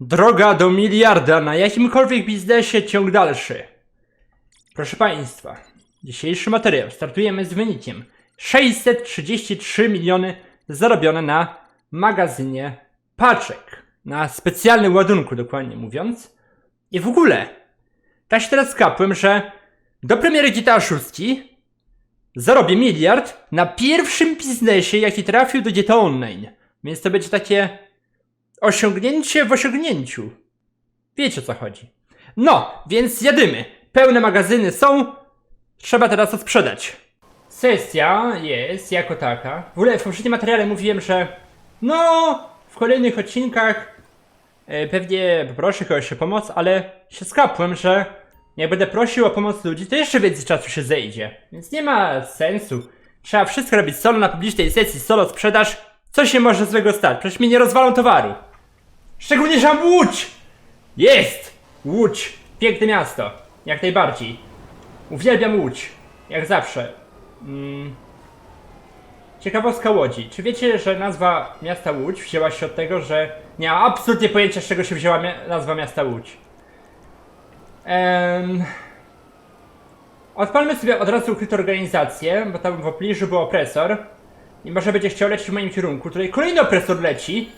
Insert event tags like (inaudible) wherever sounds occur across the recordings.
Droga do miliarda na jakimkolwiek biznesie ciąg dalszy. Proszę Państwa, dzisiejszy materiał startujemy z wynikiem 633 miliony zarobione na magazynie paczek. Na specjalnym ładunku, dokładnie mówiąc. I w ogóle, tak się teraz kapłem, że do premiery GTA 6 zarobię miliard na pierwszym biznesie, jaki trafił do GTA Online. Więc to będzie takie osiągnięcie w osiągnięciu. Wiecie o co chodzi. No, więc jadymy. Pełne magazyny są. Trzeba teraz to sprzedać. Sesja jest jako taka. W ogóle w poprzednim materiale mówiłem, że no, w kolejnych odcinkach e, pewnie poproszę kogoś o pomoc, ale się skapłem, że jak będę prosił o pomoc ludzi, to jeszcze więcej czasu się zejdzie. Więc nie ma sensu. Trzeba wszystko robić solo na publicznej sesji, solo sprzedaż. Co się może złego stać? Przecież mi nie rozwalą towaru. Szczególnie, że mam Łódź! Jest! Łódź! Piękne miasto. Jak najbardziej. Uwielbiam Łódź. Jak zawsze. Mm. Ciekawostka Łodzi. Czy wiecie, że nazwa miasta Łódź wzięła się od tego, że nie mam absolutnie pojęcia, z czego się wzięła mia- nazwa miasta Łódź. Em... Odpalmy sobie od razu ukrytą organizację, bo tam w pobliżu był opresor. I może będzie chciał lecieć w moim kierunku. Tutaj kolejny opresor leci.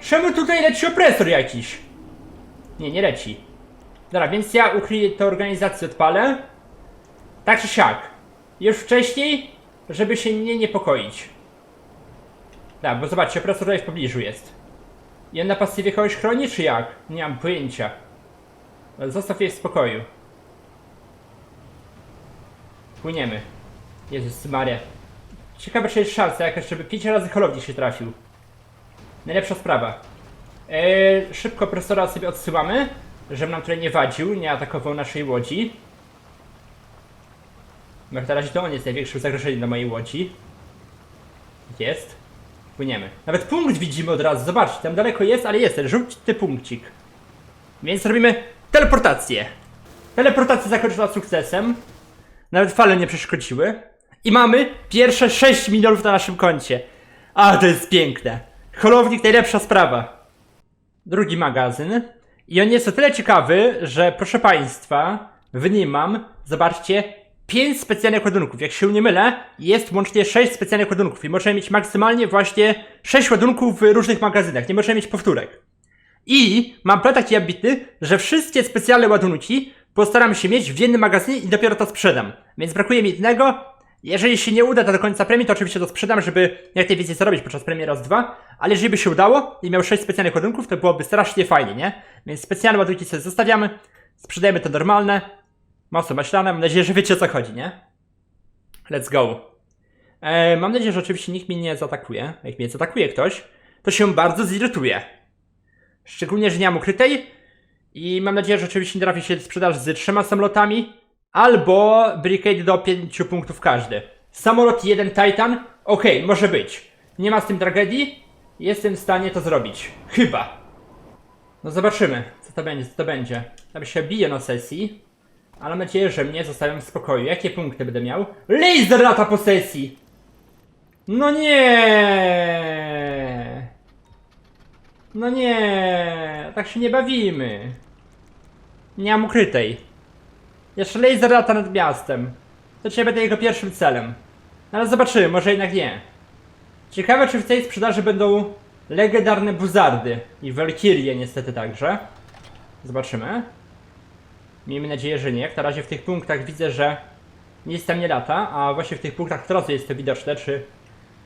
Czemu tutaj leci opresor jakiś? Nie, nie leci. Dobra, więc ja ukryję tę organizację, odpalę. Tak czy siak. Już wcześniej, żeby się nie niepokoić. Tak, bo zobaczcie, opresor tutaj w pobliżu jest. I on na pasywie kogoś chroni, czy jak? Nie mam pojęcia. Zostaw jej w spokoju. Płyniemy. Jezus Maria. Ciekawe, czy jest szansa jakaś, żeby 5 razy holownik się trafił. Najlepsza sprawa. Eee, szybko profesora sobie odsyłamy, żeby nam tutaj nie wadził, nie atakował naszej łodzi. Jak na razie to on jest największym zagrożeniem dla mojej łodzi. Jest. Płyniemy. Nawet punkt widzimy od razu, zobaczcie, tam daleko jest, ale jest ten żółty punkcik. Więc robimy teleportację. Teleportacja zakończona sukcesem. Nawet fale nie przeszkodziły. I mamy pierwsze 6 milionów na naszym koncie. A, to jest piękne. Holownik najlepsza sprawa. Drugi magazyn. I on jest o tyle ciekawy, że proszę Państwa, w nim mam, zobaczcie, 5 specjalnych ładunków. Jak się nie mylę, jest łącznie 6 specjalnych ładunków i możemy mieć maksymalnie właśnie 6 ładunków w różnych magazynach. Nie możemy mieć powtórek. I mam plan taki ambitny, że wszystkie specjalne ładunki postaram się mieć w jednym magazynie i dopiero to sprzedam. Więc brakuje mi jednego. Jeżeli się nie uda to do końca premii, to oczywiście to sprzedam, żeby jak najwięcej zarobić podczas premiery raz dwa. Ale jeżeli by się udało i miał 6 specjalnych ładunków, to byłoby strasznie fajnie, nie? Więc specjalne ładunki sobie zostawiamy, sprzedajemy te normalne. Masło maślane, mam nadzieję, że wiecie o co chodzi, nie? Let's go. E, mam nadzieję, że oczywiście nikt mnie nie zaatakuje. Jak mnie zaatakuje ktoś, to się bardzo zirytuje. Szczególnie, że nie mam ukrytej. I mam nadzieję, że oczywiście nie trafi się sprzedaż z trzema samolotami. Albo barricade do 5 punktów każdy. Samolot jeden Titan? Okej, może być. Nie ma z tym tragedii. Jestem w stanie to zrobić. Chyba. No zobaczymy, co to będzie, co to będzie. Tam się bije na sesji. Ale mam nadzieję, że mnie zostawią w spokoju. Jakie punkty będę miał? Laser lata po sesji! No nie. No nie, tak się nie bawimy. Nie mam ukrytej. Jeszcze laser lata nad miastem. To dzisiaj będę jego pierwszym celem. No ale zobaczymy, może jednak nie. Ciekawe, czy w tej sprzedaży będą legendarne buzardy i Valkyrie niestety także. Zobaczymy. Miejmy nadzieję, że nie. Jak na razie w tych punktach widzę, że nic tam nie lata, a właśnie w tych punktach teraz jest to widoczne, czy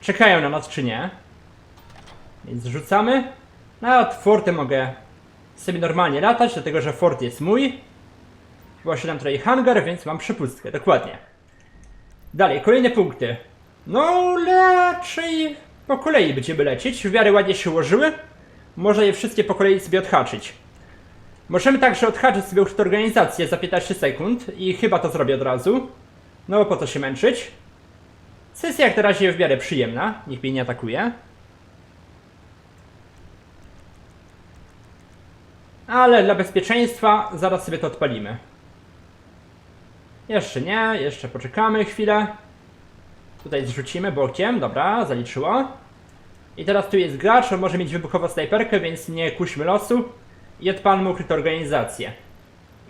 czekają na nas, czy nie. Więc rzucamy. A od forty mogę sobie normalnie latać, dlatego że fort jest mój. Posiadam tutaj hangar, więc mam przepustkę, dokładnie. Dalej, kolejne punkty. No, raczej po kolei będziemy lecieć. W miarę ładnie się ułożyły. Można je wszystkie po kolei sobie odhaczyć. Możemy także odhaczyć sobie już tę organizację za 15 sekund i chyba to zrobię od razu. No po co się męczyć? Sesja jak na razie w miarę przyjemna, nikt mnie nie atakuje. Ale dla bezpieczeństwa zaraz sobie to odpalimy. Jeszcze nie, jeszcze poczekamy chwilę. Tutaj zrzucimy bokiem, dobra, zaliczyło. I teraz tu jest gracz, on może mieć wybuchową snajperkę, więc nie kuśmy losu. i odpalmy ukryte organizacje.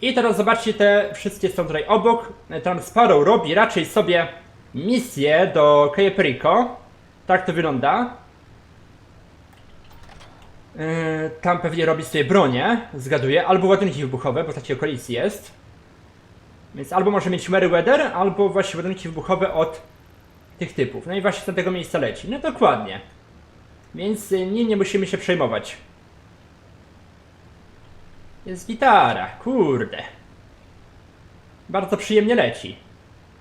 I teraz zobaczcie, te wszystkie są tutaj obok. Tam Sparrow robi raczej sobie misję do Cape Rico. Tak to wygląda. Yy, tam pewnie robi sobie bronię, zgaduję, albo ładunki wybuchowe, bo w takiej okolicy jest. Więc albo może mieć Meriwether, albo właśnie ładunki wybuchowe od tych typów. No i właśnie z tego miejsca leci. No dokładnie. Więc y, nim nie musimy się przejmować. Jest gitara, kurde. Bardzo przyjemnie leci.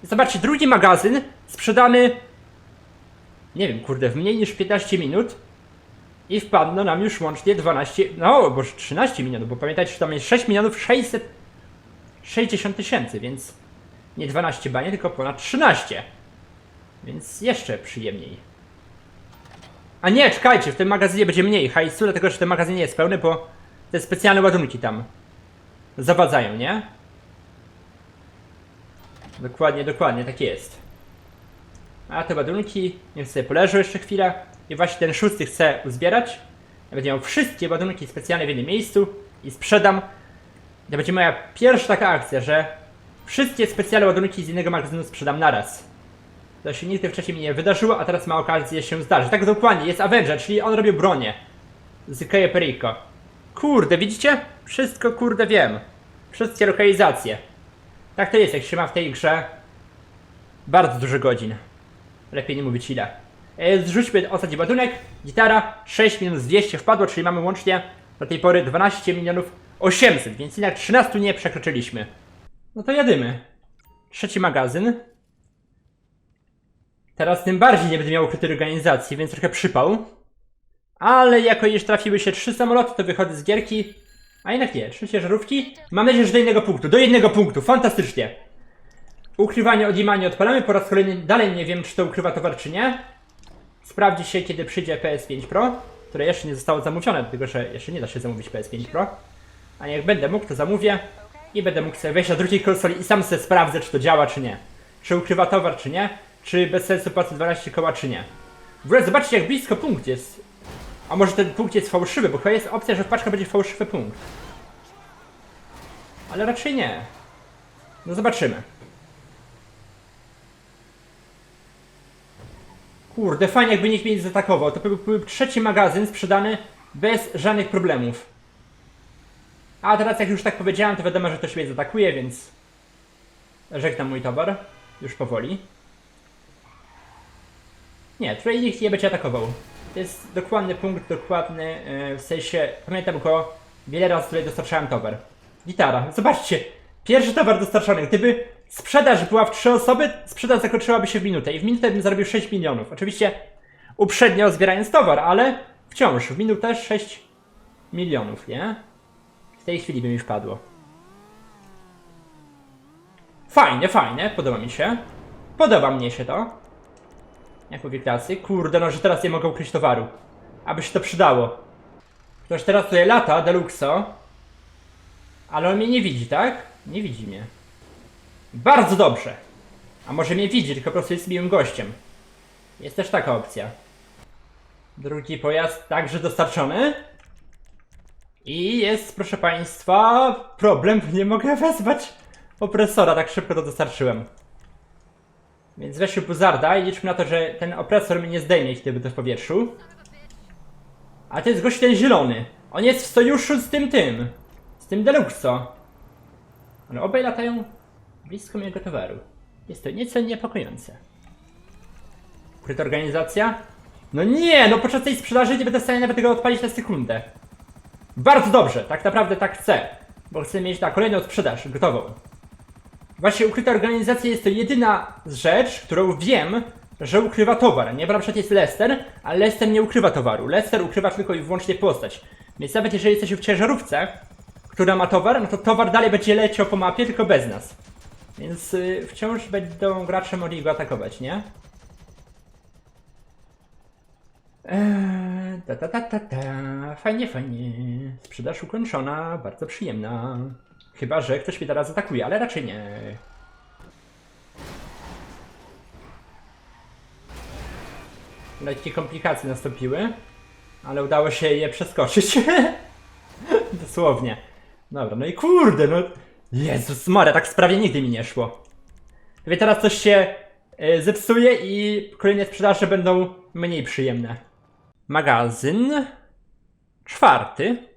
Zobaczcie, drugi magazyn sprzedany, nie wiem, kurde, w mniej niż 15 minut i wpadło nam już łącznie 12, no, bo 13 milionów, bo pamiętajcie, że tam jest 6 milionów 660 tysięcy, więc nie 12 banie, tylko ponad 13. Więc jeszcze przyjemniej. A nie, czekajcie, w tym magazynie będzie mniej hajsu, dlatego że ten magazyn nie jest pełny, bo te specjalne ładunki tam zawadzają, nie? Dokładnie, dokładnie, tak jest. A te ładunki, niech sobie poleżą jeszcze chwilę. I właśnie ten szósty chcę uzbierać. Ja będę miał wszystkie ładunki specjalne w jednym miejscu i sprzedam. To będzie moja pierwsza taka akcja, że wszystkie specjalne ładunki z innego magazynu sprzedam naraz. To się nigdy wcześniej mi nie wydarzyło, a teraz ma okazję się zdarzyć. Tak dokładnie, jest Avenger, czyli on robił bronię. Z Cayo Perico. Kurde, widzicie? Wszystko kurde wiem. Wszystkie lokalizacje. Tak to jest, jak się ma w tej grze bardzo dużo godzin. Lepiej nie mówić ile. E, Zrzućmy ostatni ładunek. Gitara 6 minus 200 wpadło, czyli mamy łącznie do tej pory 12 milionów 800, więc jednak 13 nie przekroczyliśmy. No to jadymy. Trzeci magazyn. Teraz tym bardziej nie będę miał ukrytej organizacji, więc trochę przypał. Ale jako już trafiły się trzy samoloty, to wychodzę z gierki. A jednak nie, trzy ciężarówki. Mam nadzieję, że do jednego punktu. Do jednego punktu, fantastycznie. Ukrywanie odjimanie odpalamy. Po raz kolejny dalej nie wiem, czy to ukrywa towar, czy nie. Sprawdzi się, kiedy przyjdzie PS5 Pro, które jeszcze nie zostało zamówione, dlatego że jeszcze nie da się zamówić PS5 Pro. A jak będę mógł, to zamówię i będę mógł sobie wejść na drugiej konsoli i sam sobie sprawdzę, czy to działa, czy nie. Czy ukrywa towar, czy nie. Czy bez sensu płacę 12 koła, czy nie. W ogóle zobaczcie, jak blisko punkt jest. A może ten punkt jest fałszywy, bo chyba jest opcja, że w paczka będzie fałszywy punkt. Ale raczej nie. No zobaczymy. Kurde, fajnie jakby nikt mnie nie zaatakował. To by był trzeci magazyn sprzedany bez żadnych problemów. A teraz jak już tak powiedziałem, to wiadomo, że ktoś mnie zaatakuje, więc... Żegnam mój towar. Już powoli. Nie, tutaj nikt nie będzie atakował. To jest dokładny punkt, dokładny, e, w sensie, pamiętam go, wiele razy tutaj dostarczałem towar. Gitara, zobaczcie, pierwszy towar dostarczony, gdyby sprzedaż była w trzy osoby, sprzedaż zakończyłaby się w minutę i w minutę bym zarobił 6 milionów. Oczywiście uprzednio zbierając towar, ale wciąż w minutę 6 milionów, nie? Tej chwili by mi wpadło. Fajne, fajne, podoba mi się. Podoba mnie się to. Jak mówi klasy. Kurde, no, że teraz nie mogę ukryć towaru. Aby się to przydało. Ktoś teraz tutaj lata, Deluxo. Ale on mnie nie widzi, tak? Nie widzi mnie. Bardzo dobrze. A może mnie widzi, tylko po prostu jest miłym gościem. Jest też taka opcja. Drugi pojazd także dostarczony. I jest, proszę Państwa, problem, nie mogę wezwać opresora, tak szybko to dostarczyłem. Więc weźmy buzarda i liczmy na to, że ten opresor mnie nie zdejmie, by to w powietrzu. A to jest gość ten zielony. On jest w sojuszu z tym tym. Z tym Deluxo. One obaj latają blisko mojego towaru. Jest to nieco niepokojące. Ukryta organizacja? No nie, no podczas tej sprzedaży nie będę w stanie nawet tego odpalić na sekundę. Bardzo dobrze, tak naprawdę tak chcę. Bo chcę mieć na kolejną sprzedaż gotową. Właśnie ukryta organizacja jest to jedyna rzecz, którą wiem, że ukrywa towar. Nie, przykład jest Lester, ale Lester nie ukrywa towaru. Lester ukrywa tylko i wyłącznie postać. Więc nawet jeżeli jesteśmy w ciężarówce, która ma towar, no to towar dalej będzie leciał po mapie, tylko bez nas. Więc y, wciąż będą gracze mogli go atakować, nie? Eee, ta, ta, ta, ta, ta. Fajnie, fajnie. Sprzedaż ukończona, bardzo przyjemna. Chyba, że ktoś mnie teraz atakuje, ale raczej nie. Lekkie komplikacje nastąpiły, ale udało się je przeskoczyć. (laughs) Dosłownie. Dobra, no i kurde, no. Jezus Maria, tak sprawie nigdy mi nie szło. Wie teraz coś się e, zepsuje i kolejne sprzedaże będą mniej przyjemne. Magazyn. Czwarty.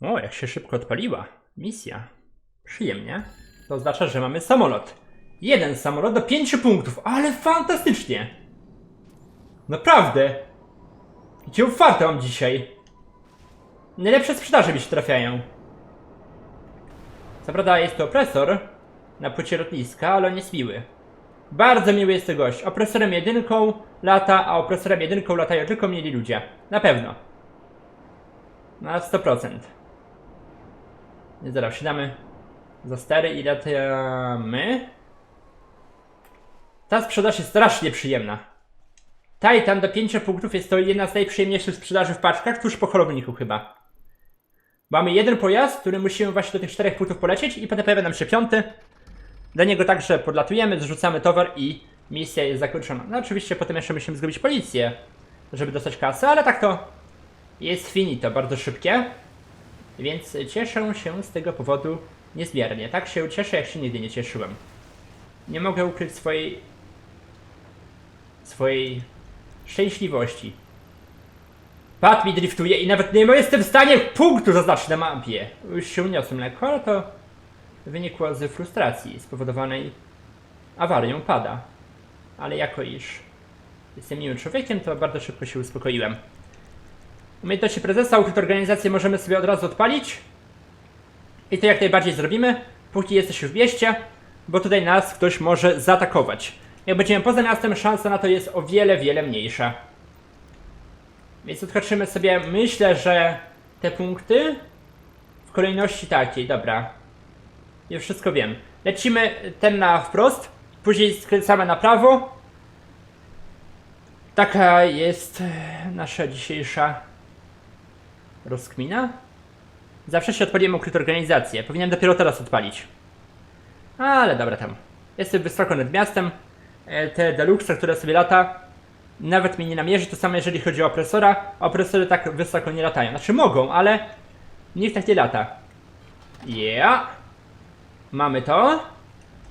O, jak się szybko odpaliła. Misja. Przyjemnie. To oznacza, że mamy samolot. Jeden samolot do pięciu punktów, ale fantastycznie. Naprawdę. Jakie otwarte mam dzisiaj. Najlepsze sprzedaże mi się trafiają. Co prawda jest to opresor na płycie lotniska, ale on jest miły. Bardzo miły jest to gość. Opresorem jedynką lata, a opresorem jedynką latają tylko mieli ludzie. Na pewno. Na 100%. Nie zaraz, wsiadamy za stary i latamy. Ta sprzedaż jest strasznie przyjemna. Titan do 5 punktów jest to jedna z najprzyjemniejszych sprzedaży w paczkach, tuż po holowniku chyba. Mamy jeden pojazd, który musimy właśnie do tych czterech punktów polecieć i potem pojawia nam się piąty. Do niego także podlatujemy, zrzucamy towar i misja jest zakończona. No oczywiście potem jeszcze musimy zgubić policję, żeby dostać kasę, ale tak to jest finito, bardzo szybkie. Więc cieszę się z tego powodu niezmiernie. Tak się cieszę, jak się nigdy nie cieszyłem. Nie mogę ukryć swojej swojej szczęśliwości. Pat mi driftuje i nawet nie jestem w stanie punktu zaznaczyć na mapie. Już się uniosłem lekko, ale to wynikło z frustracji spowodowanej awarią pada. Ale jako iż jestem miłym człowiekiem, to bardzo szybko się uspokoiłem. Umiejętności prezesa, ukryte organizacje możemy sobie od razu odpalić. I to jak najbardziej zrobimy, póki jesteśmy w mieście, bo tutaj nas ktoś może zaatakować. Jak będziemy poza miastem, szansa na to jest o wiele, wiele mniejsza. Więc odhaczymy sobie, myślę, że te punkty w kolejności takiej, dobra. Już wszystko wiem. Lecimy ten na wprost, później skręcamy na prawo. Taka jest e, nasza dzisiejsza rozkmina. Zawsze się odpaliłem ukrytą organizację. Powinienem dopiero teraz odpalić. Ale dobra tam. Jestem wysoko nad miastem. E, Te deluxe, które sobie lata, nawet mnie nie namierzy. To samo jeżeli chodzi o opresora. Opresory tak wysoko nie latają. Znaczy mogą, ale nikt tak nie lata. Yeah. Mamy to.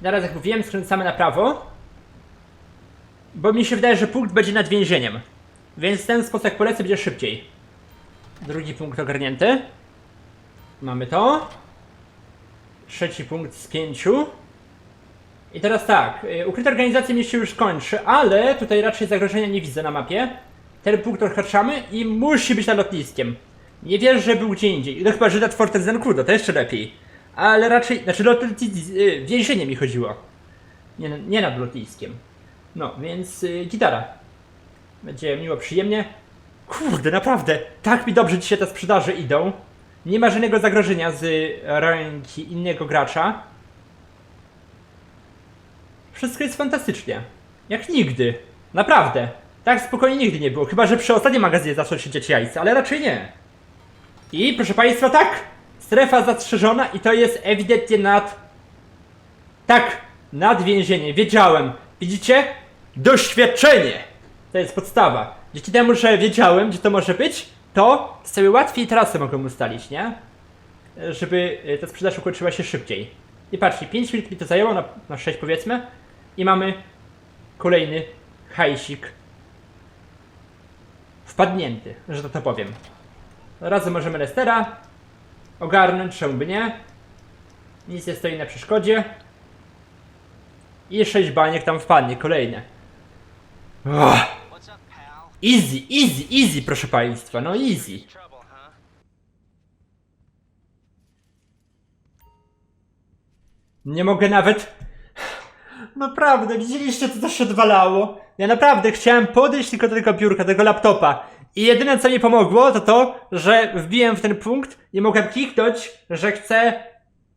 Teraz jak mówiłem, skręcamy na prawo. Bo mi się wydaje, że punkt będzie nad więzieniem. Więc ten sposób jak polecę będzie szybciej. Drugi punkt ogarnięty. Mamy to. Trzeci punkt z pięciu. I teraz tak, y, ukryta organizacja mi się już kończy, ale tutaj raczej zagrożenia nie widzę na mapie. Ten punkt odhaczamy i musi być nad lotniskiem. Nie wierzę, że był gdzie indziej. No chyba, że nad Fortem Zancudo, to jeszcze lepiej. Ale raczej, znaczy lot, y, więzienie mi chodziło. Nie, nie nad lotniskiem. No, więc y, gitara. Będzie miło, przyjemnie. Kurde, naprawdę, tak mi dobrze dzisiaj te sprzedaże idą. Nie ma żadnego zagrożenia z ręki innego gracza. Wszystko jest fantastycznie. Jak nigdy. Naprawdę. Tak spokojnie nigdy nie było. Chyba, że przy ostatnim magazynie zaczną się dziać jajca, ale raczej nie. I proszę Państwa, tak! Strefa zastrzeżona i to jest ewidentnie nad... Tak! Nad więzieniem. Wiedziałem. Widzicie? Doświadczenie! To jest podstawa. Dzięki temu, że wiedziałem, gdzie to może być, to sobie łatwiej trasę mogłem ustalić, nie? Żeby y, ta sprzedaż ukończyła się szybciej. I patrzcie, 5 minut mi to zajęło, na, na 6 powiedzmy. I mamy kolejny hajsik wpadnięty, że to to powiem. Razem możemy Lestera ogarnąć, czemu by nie. Nic nie stoi na przeszkodzie. I 6 baniek tam wpadnie, kolejne. Easy, easy, easy, proszę państwa, no easy. Nie mogę nawet. Naprawdę, widzieliście co to się odwalało? Ja naprawdę chciałem podejść tylko do tego biurka, tego laptopa. I jedyne co mi pomogło to to, że wbiłem w ten punkt i mogłem kliknąć, że chcę,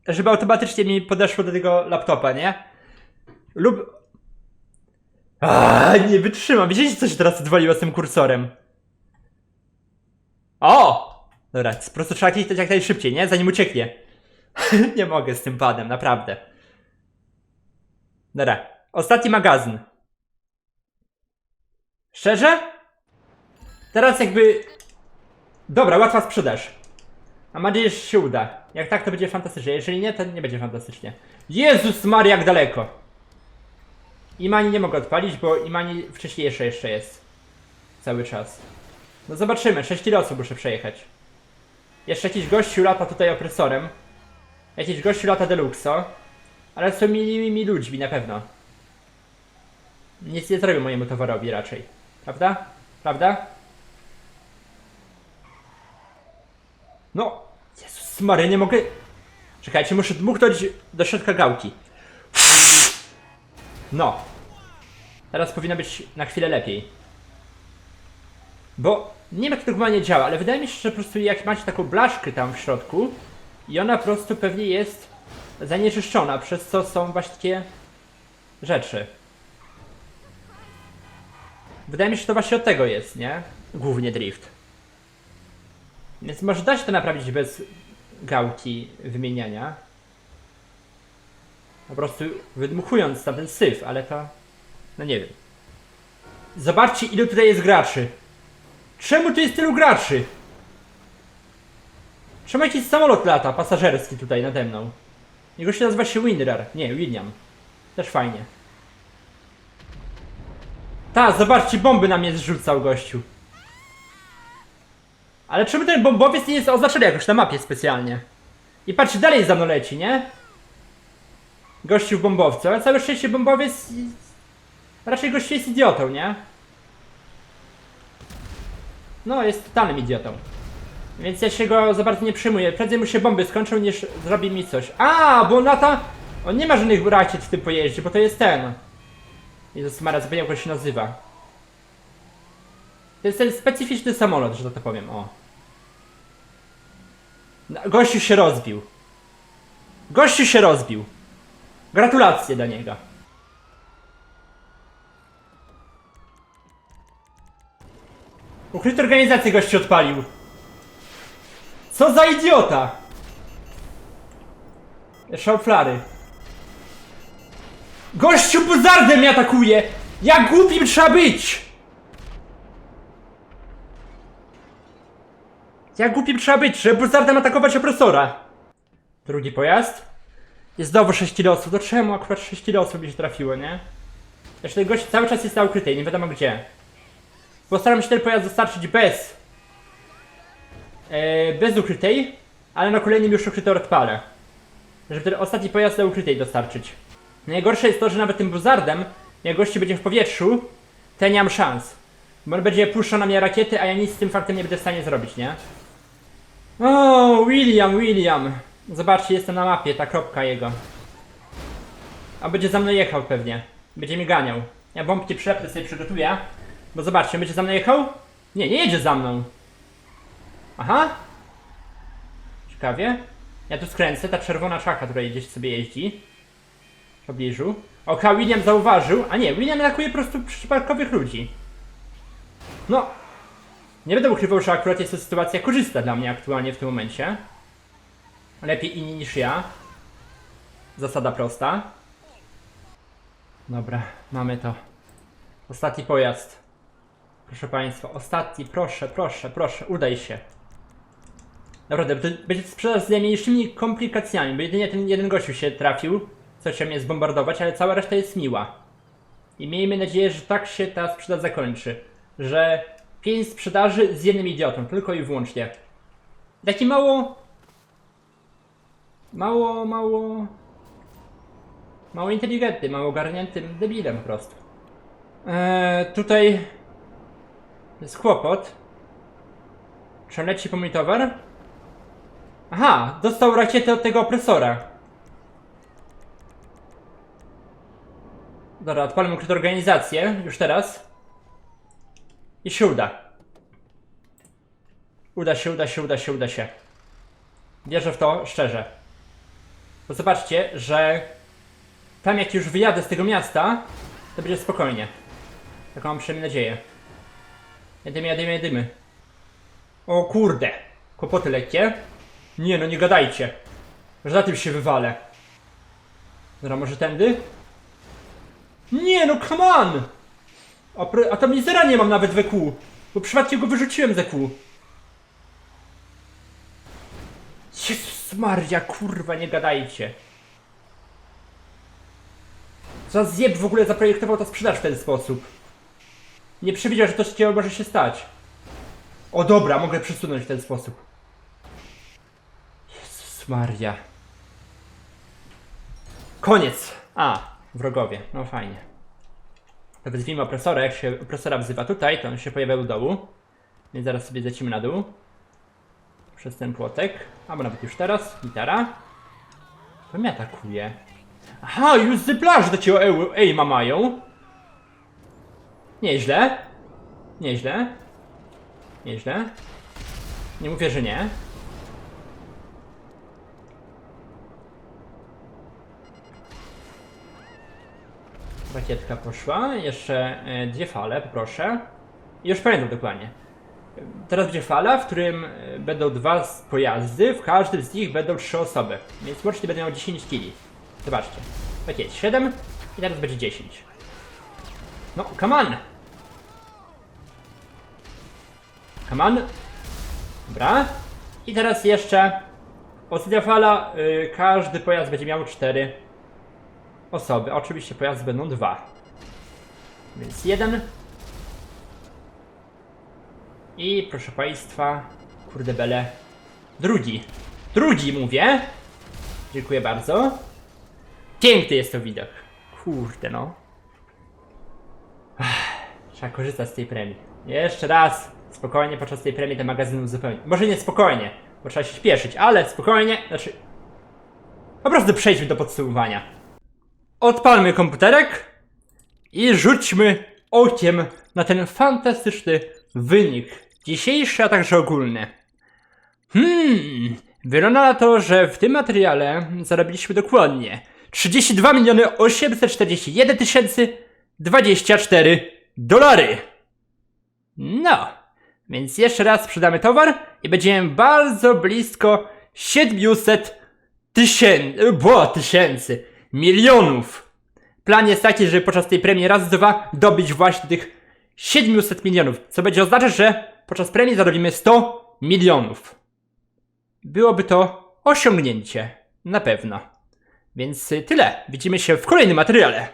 żeby automatycznie mi podeszło do tego laptopa, nie? Lub... A, nie wytrzymam. Widzieliście co się teraz odwaliło z tym kursorem? O! Dobra, po prostu trzeba kliknąć jak najszybciej, nie? Zanim ucieknie. (laughs) nie mogę z tym padem, naprawdę. Dobra, ostatni magazyn. Szczerze? Teraz jakby Dobra, łatwa sprzedaż. Mam nadzieję, że się uda. Jak tak, to będzie fantastycznie. Jeżeli nie, to nie będzie fantastycznie. Jezus Maria, jak daleko! Imani nie mogę odpalić, bo Imani wcześniejsze jeszcze jest. Cały czas. No zobaczymy, 6 losów muszę przejechać. Jeszcze jakiś gościu lata tutaj opresorem. Jakiś gościu lata deluxo. Ale są miłymi ludźmi na pewno. Nic nie zrobią mojemu towarowi raczej. Prawda? Prawda? No, Jezus Maria, nie mogę... Czekajcie, muszę dmuchnąć do środka gałki. No. Teraz powinno być na chwilę lepiej. Bo nie wiem jak to normalnie działa, ale wydaje mi się, że po prostu jak macie taką blaszkę tam w środku i ona po prostu pewnie jest zanieczyszczona, przez co są właśnie takie rzeczy. Wydaje mi się, że to właśnie od tego jest, nie? Głównie drift. Więc może da się to naprawić bez gałki wymieniania. Po prostu wydmuchując tam ten syf, ale to... No nie wiem. Zobaczcie ilu tutaj jest graczy. Czemu tu jest tylu graczy? Czemu jakiś samolot lata pasażerski tutaj nade mną? Jego się nazywa się Windrar. Nie, William. Też fajnie. Ta, zobaczcie, bomby na mnie zrzucał gościu. Ale czemu ten bombowiec nie jest oznaczony jakoś na mapie specjalnie? I patrzcie, dalej za mną leci, nie? Gościu w bombowcu, ale całe szczęście bombowiec... Raczej gościu jest idiotą, nie? No, jest totalnym idiotą. Więc ja się go za bardzo nie przyjmuję. Prędzej mu się bomby skończą niż zrobi mi coś. A, bo on lata... On nie ma żadnych rakiet w tym pojeździe, bo to jest ten. Jezus Maria, zapomniał jak on się nazywa. To jest ten specyficzny samolot, że to tak powiem, o. Gościu się rozbił. Gościu się rozbił. Gratulacje dla niego. Ukryte organizację gościu odpalił. Co za idiota! Szałflary. Gościu buzardem mnie atakuje! Jak głupim trzeba być! Jak głupim trzeba być, żeby buzardem atakować opresora? Drugi pojazd. Jest znowu 6 losów. To czemu akurat 6 losów mi się trafiło, nie? Jeszcze ten gość cały czas jest na ukrytej, nie wiadomo gdzie. Postaram się ten pojazd dostarczyć bez... E, bez ukrytej, ale na kolejnym już ukryte odpalę. Żeby ten ostatni pojazd na ukrytej dostarczyć. Najgorsze jest to, że nawet tym buzardem, jak gości będzie w powietrzu, to ja nie mam szans. Bo on będzie puszczał na mnie rakiety, a ja nic z tym faktem nie będę w stanie zrobić, nie? O, William, William. Zobaczcie, jestem na mapie, ta kropka jego. A będzie za mną jechał pewnie. Będzie mi ganiał. Ja bombki przepy sobie przygotuję. Bo zobaczcie, będzie za mną jechał? Nie, nie jedzie za mną. Aha. Ciekawie. Ja tu skręcę, ta czerwona czaka tutaj gdzieś sobie jeździ. W pobliżu. Oka, William zauważył. A nie, William atakuje po prostu przypadkowych ludzi. No. Nie będę ukrywał, że akurat jest to sytuacja korzystna dla mnie aktualnie w tym momencie. Lepiej inni niż ja. Zasada prosta. Dobra, mamy to. Ostatni pojazd. Proszę Państwa, ostatni, proszę, proszę, proszę, udaj się. Naprawdę, będzie sprzedaż z najmniejszymi komplikacjami, bo jedynie ten jeden gościu się trafił, co chciał mnie zbombardować, ale cała reszta jest miła. I miejmy nadzieję, że tak się ta sprzedaż zakończy. Że pięć sprzedaży z jednym idiotą, tylko i wyłącznie. Taki mało... Mało, mało... Mało inteligentny, mało ogarniętym debilem po prostu. Eee, tutaj... Jest kłopot. Czy leci po mój towar? Aha, dostał rakietę od tego opresora. Dobra, odpalmy ukrytą organizację, już teraz. I się uda. Uda się, uda się, uda się, uda się. Wierzę w to szczerze. Bo zobaczcie, że tam jak już wyjadę z tego miasta, to będzie spokojnie. Taką mam przynajmniej nadzieję. Jedymy, jedymy, jedymy. O kurde. Kłopoty lekkie. Nie no, nie gadajcie. Że za tym się wywalę. Dobra, może tędy? Nie no, come on! A, pro- a tam zera nie mam nawet we. Bo przypadkiem go wyrzuciłem ze kół. Jezus Maria, kurwa, nie gadajcie. Co zjeb w ogóle zaprojektował to sprzedaż w ten sposób? Nie przewidział, że to się może się stać. O dobra, mogę przesunąć w ten sposób. Jezus Maria. Koniec. A, wrogowie. No fajnie. To wyzwijmy opresora. Jak się opresora wzywa tutaj, to on się pojawia u dołu. Więc zaraz sobie zlecimy na dół. Przez ten płotek. Albo nawet już teraz. Gitara. To mnie atakuje. Aha, już z plaży do ciebie ej, ej mają. Nieźle. Nieźle. Nieźle. Nie mówię, że nie. Rakietka poszła. Jeszcze e, dwie fale, poproszę. I już pamiętam dokładnie. Teraz będzie fala, w którym e, będą dwa pojazdy, w każdym z nich będą trzy osoby. Więc łącznie będę miał 10 kili. Zobaczcie. Tak jest, 7 i teraz będzie 10. No, come on! Come on. Dobra. I teraz jeszcze ostatnia fala. Y, każdy pojazd będzie miał 4 osoby. Oczywiście pojazdy będą dwa. Więc jeden. I proszę Państwa, kurde bele, drugi. Drugi mówię. Dziękuję bardzo. Piękny jest to widok. Kurde no. Trzeba korzystać z tej premii. Jeszcze raz. Spokojnie podczas tej premii ten magazyn uzupełnić. Może nie spokojnie, bo trzeba się śpieszyć, ale spokojnie, znaczy... Po prostu przejdźmy do podsumowania. Odpalmy komputerek i rzućmy okiem na ten fantastyczny wynik dzisiejszy, a także ogólny. Hmm, wygląda na to, że w tym materiale zarobiliśmy dokładnie 32 miliony 841 tysięcy 24 dolary. No, więc jeszcze raz sprzedamy towar i będziemy bardzo blisko 700 tysięcy, bo tysięcy, milionów. Plan jest taki, żeby podczas tej premii raz dwa dobić właśnie tych 700 milionów, co będzie oznaczać, że podczas premii zarobimy 100 milionów. Byłoby to osiągnięcie, na pewno. Więc y, tyle. Widzimy się w kolejnym materiale.